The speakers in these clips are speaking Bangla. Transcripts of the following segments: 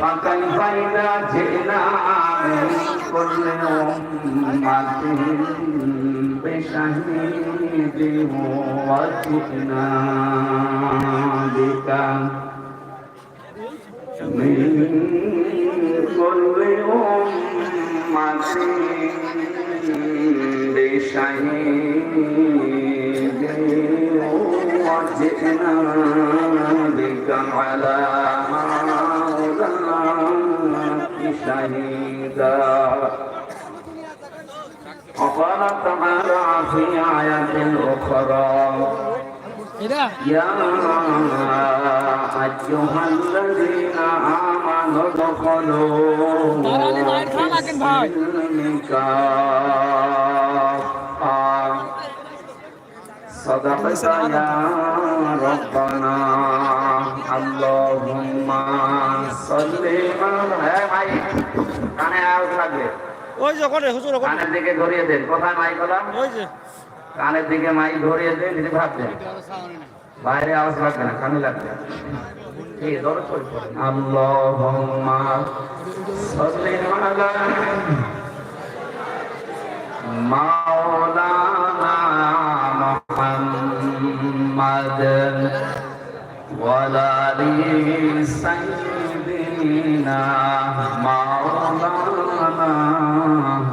فكيف إذا جئنا من كل أمة بشهيد وجئنا بك من كل أمة بشهيد وجئنا بك على شهيدا وقال تعالى في آية أخرى يا أيها الذين آمنوا ادخلوا في المكان صدقت يا ربنا اللهم صل على ভাই কানে আওয়াজ লাগবে ওই যে ওখানে হুজুর ওখানে কানের দিকে ঘুরিয়ে দেন কোথায় মাইক হলাম ওই যে কানের দিকে মাইক ধরিয়ে দেন যদি ভাবছেন বাইরে আওয়াজ লাগবে না কানে লাগবে এই দরদ করে পড়েন আল্লাহুম্মা সাল্লি আলা মাওলানা মুহাম্মাদ ওয়ালা আলি সাইয়্যিদিনা মাওলানা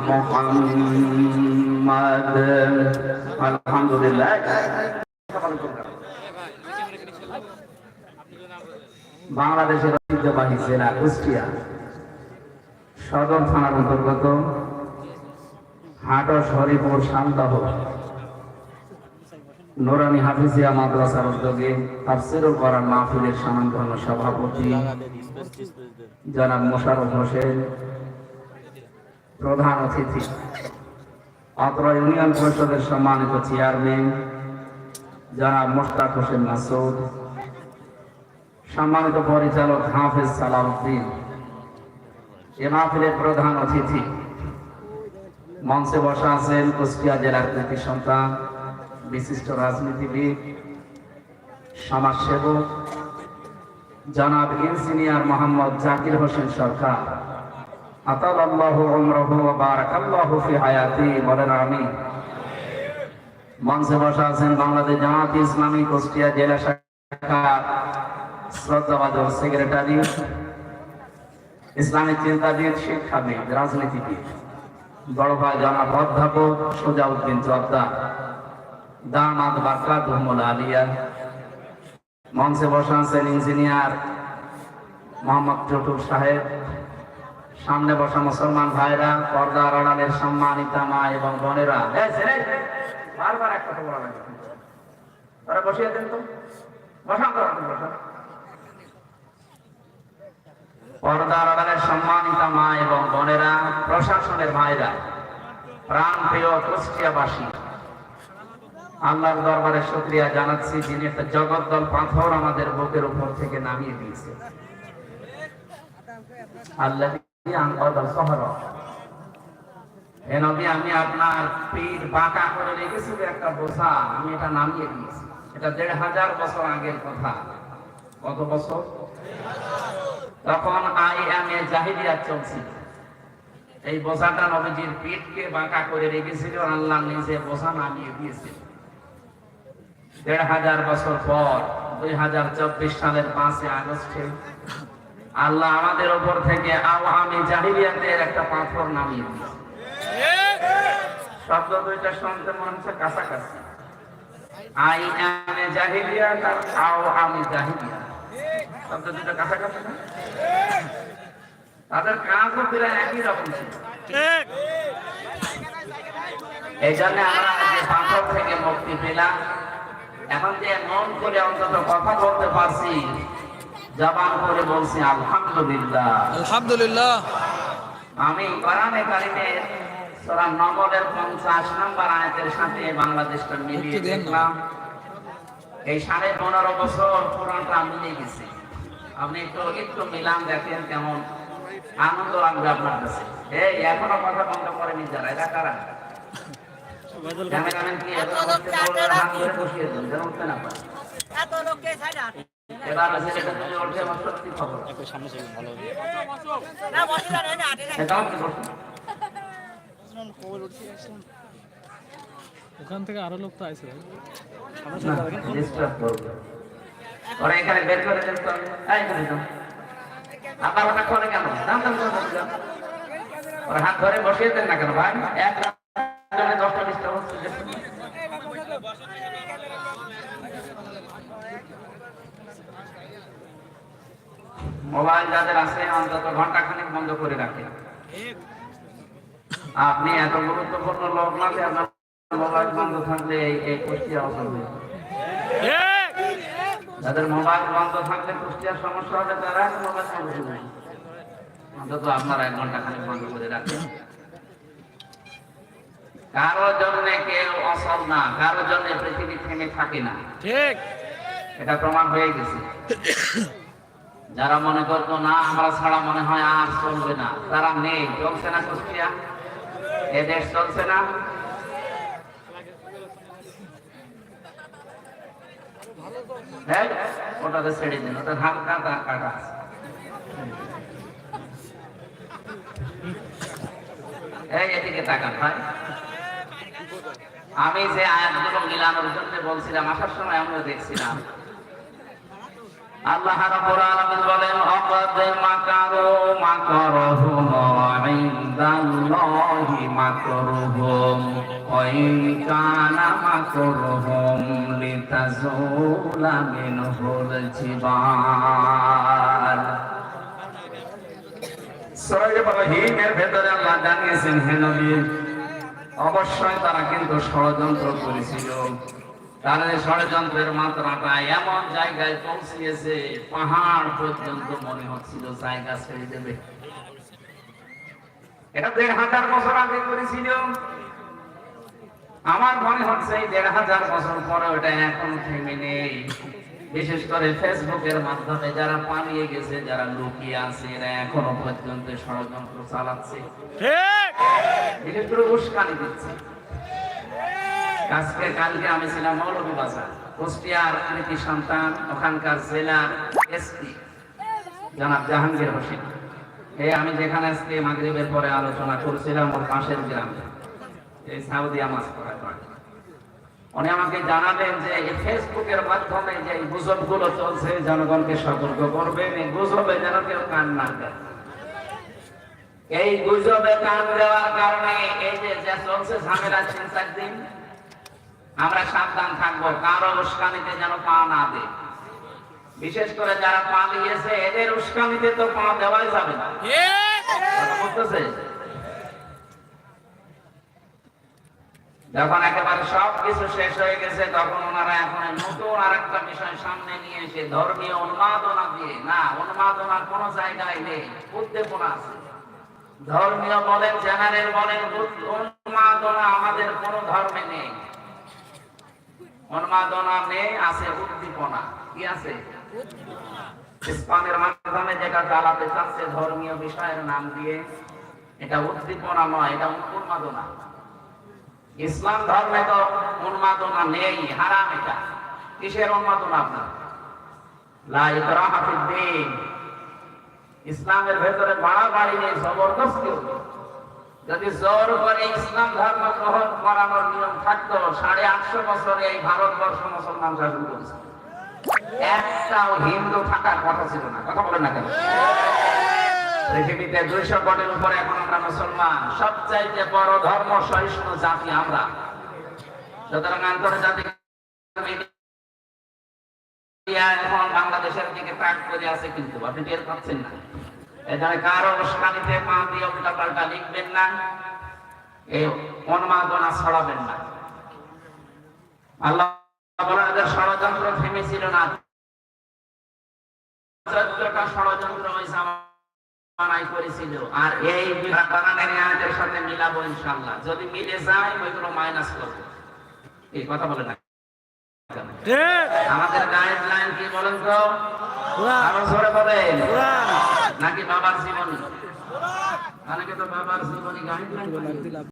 মুহাম্মাদ আলহামদুলিল্লাহ বাংলাদেশের ঐতিহ্যবাহী জেলা কুষ্টিয়া সদর থানার অন্তর্গত হাটর শরীফপুর শান্তাহ নোরানি হাফিজিয়া মাদ্রাসার উদ্যোগে তাফসিরুল করার মাহফিলের সমান্তরাল সভাপতি জনাব মোশারফ হোসেন, প্রধান অতিথি, অত্র ইউনিয়ন পরিষদের সম্মানিত চেয়ারম্যান জনাব মোশতাক হোসেন মাসুদ সম্মানিত পরিচালক হাফেজ সালাউদ্দিন এ মাহফিলের প্রধান অতিথি মঞ্চে বসা আছেন কুষ্টিয়া জেলার কৃতি সন্তান বিশিষ্ট রাজনীতিবিদ, সমাজসেবক, জনাব ইঞ্জিনিয়ার মোহাম্মদ জাকির হোসেন সরকার। ইসলামিক শিক্ষাবিদ, রাজনীতিবিদ। বড় ভাই জনাব অধ্যাপক সোজাউদ্দিন জর্দা দামাদ বারকাত রহমুল আলিয়া। মঞ্চে বসা আছেন ইঞ্জিনিয়ার মোহাম্মদ টুটুল সাহেব। সামনে বসা মুসলমান ভাইরা পর্দা আড়ালের সম্মানিতা মা এবং বোনেরা। বারবার এক কথা সম্মানিতা মা এবং বোনেরা, প্রশাসনের ভাইরা প্রাণ প্রিয় কুষ্টিয়াবাসী। আল্লাহর দরবারে শুক্রিয়া জানাচ্ছি, যিনি একটা জগদ্দল পাথর আমাদের বুকের উপর থেকে নামিয়ে দিয়েছে। আমি আপনার পিঠ বাঁকা করে রেখেছি একটা বোঝা, আমি এটা নামিয়ে দিয়েছি। এটা দেড় হাজার বছর আগের কথা। কত বছর? তখন আই এম এ চলছিল এই বোঝাটা নবীজির পিঠকে বাঁকা করে রেখেছিল, আল্লাহ নিজে বোঝা নামিয়ে দিয়েছিল দেড় হাজার বছর পর দুই হাজার চব্বিশ সালের পাঁচই আগস্টে আল্লাহ আমাদের ওপর থেকে আওয়ামী জাহিলিয়াতের একটা পাথর নামিয়ে দিয়েছে। শব্দ দুইটা শুনতে মনে হচ্ছে কাছাকাছি। আই এ জাহিলিয়াত আর আওয়ামী জাহিলিয়াত শব্দ দুটো কাছাকাছি না? তাদের কাজও প্রায় একই রকম ছিল। এই জন্য আমরা পাথর থেকে মুক্তি পেলাম এখন যে মন করে অন্তত কথা বলতে পারছি জবান করে বলছি আলহামদুলিল্লাহ। আলহামদুলিল্লাহ। আমি কোরআনে কারিমে সূরা নম্বরের 50 নম্বর আয়াতের সাথে বাংলাদেশটা মিলিয়ে। দেখলাম। এই সাড়ে পনেরো বছর পুরানটা মিলে গেছে। আপনি একটু একটু মিলান দেখেন কেমন আনন্দ লাগবে আপনার কাছে। এই এখনও কথা বন্ধ করেনি যারা। এরা কারা? ওখান থেকে আরও লোক তো আইছে। না, disturb করবে। ওরা এখানে বের করে দেন তো। এই করে দাও। আপনার ওটা করে কেন? দাম দাম করে বসে ওরা হাত ধরে বসিয়ে দেন না কেন ভাই? এক মোবাইল যাদের আছে, অন্তত ঘণ্টা খানিক বন্ধ করে রাখে। আপনি এত গুরুত্বপূর্ণ লোক না আপনার মোবাইল বন্ধ থাকলে এই কুষ্টিয়া অসুবিধা যাদের মোবাইল বন্ধ থাকলে কুষ্টিয়ার সমস্যা হবে তারা মোবাইল বন্ধ অন্তত আপনারা এক ঘণ্টা খানিক বন্ধ করে রাখেন। কারও জন্য কেউ অসল না কারও জন্য পৃথিবী থেমে থাকে না। ঠিক। এটা প্রমাণ হয়ে গেছে। যারা মনে করতো না আমরা ছাড়া মনে হয় আর চলবে না। তারা নেই। চলছে না কুষ্টিয়া? এ দেশ চলছে না? ওটাতে ছেড়ে দিন ওটা ধান কাটা কাটা এই এদিকে তাকান ভাই। আমি যে আয়াতগুলো মিলানোর জন্য বলছিলাম, আসার সময় আমরা দেখছিলাম। আল্লাহ রাব্বুল আলামিন বলেন মাকারু ইনদাল্লাহি মাকরুহুম, ওয়া ইন কানা মাকরুহুম লিতাজুলা মিনহুল জিবাল. সূরা ইব্রাহিমের ভেতরে আল্লাহ জানিয়েছেন, হে নবী অবশ্যই তারা কিন্তু ষড়যন্ত্র করেছিল। তারা এই ষড়যন্ত্রের মাত্রাটা এমন জায়গায় পৌঁছিয়েছে, পাহাড় পর্যন্ত মনে হচ্ছিল জায়গা ছেড়ে দেবে। এটা দেড় হাজার বছর আগে করেছিল। আমার মনে হচ্ছে এই দেড় হাজার বছর পরে ওটা এখন থেমে নেই। বিশেষ করে ফেসবুকের মাধ্যমে যারা পালিয়ে গেছে যারা লুকিয়ে আছে এরা এখনও পর্যন্ত ষড়যন্ত্র চালাচ্ছে। বিশেষ করে উস্কানি দিচ্ছে। আজকে কালকে আমি ছিলাম মৌলভীবাজার কুষ্টিয়ার কৃতি সন্তান ওখানকার জেলার এসপি জনাব জাহাঙ্গীর হোসেন। এই আমি যেখানে আজকে মাগরিবের পরে আলোচনা করছিলাম ওর পাশের গ্রামে। এই সাউদিয়া মাছ করার। উনি আমাকে জানালেন যে এই ফেসবুকের মাধ্যমে যে এই গুজবগুলো চলছে জনগণকে সতর্ক করবেন। এই গুজবে যেন কেউ কান না দেয়। এই গুজবে কান দেওয়ার কারণে এই যে যা চলছে ঝামেলা তিন চার দিন আমরা সাবধান থাকব কারও উস্কানিতে যেন পা না দে বিশেষ করে যারা পা দিয়েছে এদের উস্কানিতে তো পা দেওয়াই যাবে না। বুঝতেছে? যখন একেবারে সব কিছু শেষ হয়ে গেছে, তখন ওনারা এখন নতুন আর একটা বিষয় সামনে নিয়ে এসে ধর্মীয় উন্মাদনা দিয়ে, না, উন্মাদনার কোনো জায়গায় নেই, উদ্দীপনা আছে। ধর্মীয় বলেন জেনারেল বলেন, উন্মাদনা আমাদের কোন ধর্মে নেই। উন্মাদনা নেই, আছে উদ্দীপনা। কি আছে? ইসলামের মাধ্যমে যেটা চালাতে চাচ্ছে ধর্মীয় বিষয়ের নাম দিয়ে, এটা উদ্দীপনা নয়, এটা উন্মাদনা। ইসলাম ধর্মে তো উন্মাদনা নেই, হারাম এটা। কিসের উন্মাদনা আপনার? লা ইকরাহা ফিদ্দীন ইসলামের ভেতরে বাড়াবাড়ি নেই, জবরদস্তি। যদি জোর করে ইসলাম ধর্ম গ্রহণ করানোর নিয়ম থাকতো, সাড়ে আটশো বছরে এই ভারতবর্ষ মুসলমান শাসন করেছে। একটাও হিন্দু থাকার কথা ছিল না। কথা বলেন না কেন? পৃথিবীতে দুইশো কোটির উপরে এখন আমরা মুসলমান। সবচাইতে বড় ধর্ম সহিষ্ণু জাতি আমরা। সুতরাং আন্তর্জাতিক এখন বাংলাদেশের দিকে করে আছে কিন্তু, আপনি টের পাচ্ছেন না। এখানে কারও পা দিয়ে উল্টা পাল্টা লিখবেন না, এই উন্মাদনা ছড়াবেন না। আল্লাহ ষড়যন্ত্র থেমেছিল না। ষড়যন্ত্র ওই জামানায় করেছিল। আর এই বানানের আয়াতের সাথে মিলাবো ইনশাআল্লাহ। যদি মিলে যায় ওইগুলো মাইনাস করব। এই কথা বলে না। ঠিক আমাদের গাইডলাইন কি বলেন তো? কোরআন। জোরে বলেন। কোরআন। নাকি বাবার জীবনী? অনেকে তো বাবার জীবনী গাইডলাইন